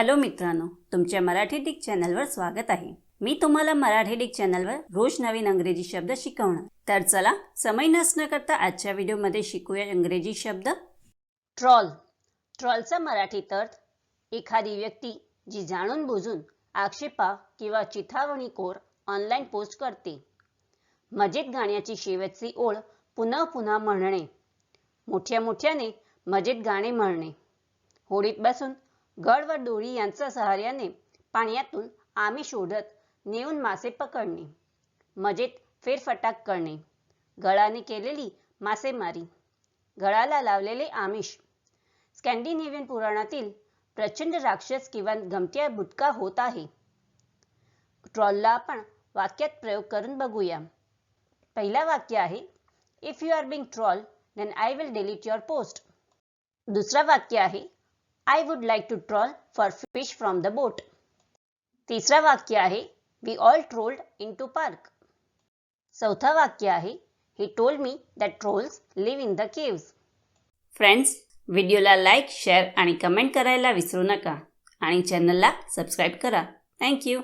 Hello मित्रांनो तुमच्या Marathi Dick चॅनलवर स्वागत आहे. मी तुम्हाला मराठी डिक चॅनलवर रोज नवीन अंग्रेजी शब्द शिकवणार. तर चला समय नसणं करता आजच्या व्हिडिओमध्ये शिकूया इंग्रजी शब्द. ट्रॉल ट्रॉलचा मराठीत अर्थ एखादी व्यक्ती जी जाणून बुजून आक्षेपा किंवा चिथावणीखोर ऑनलाईन पोस्ट करते. मजेत गाण्याची शेवटची ओळ पुन्हा पुन्हा म्हणणे. मोठ्या मोठ्याने मजेत गाणे म्हणणे. होडीत बसून गड व डोळी यांच्या सहाय्याने पाण्यातून आम्ही शोधत नेऊन मासे पकडणे. मजेत फेरफटाक करणे. गळाने केलेली मासेमारी. गळाला लावलेले आमिष. स्कॅन्डिनेव्हियन पुराणातील प्रचंड राक्षस किंवा गमत्या बुटका होत आहे. ट्रॉलला आपण वाक्यात प्रयोग करून बघूया. पहिला वाक्य आहे if you are being troll then I will delete your post दुसरा वाक्य आहे I would like to troll for fish from the boat तिसरा वाक्य आहे we all trolled in to park चौथा वाक्य आहे he told me that trolls live in the caves friends व्हिडिओला लाईक शेअर आणि कमेंट करायला विसरू नका. आणि चॅनलला सबस्क्राईब करा. थँक्यू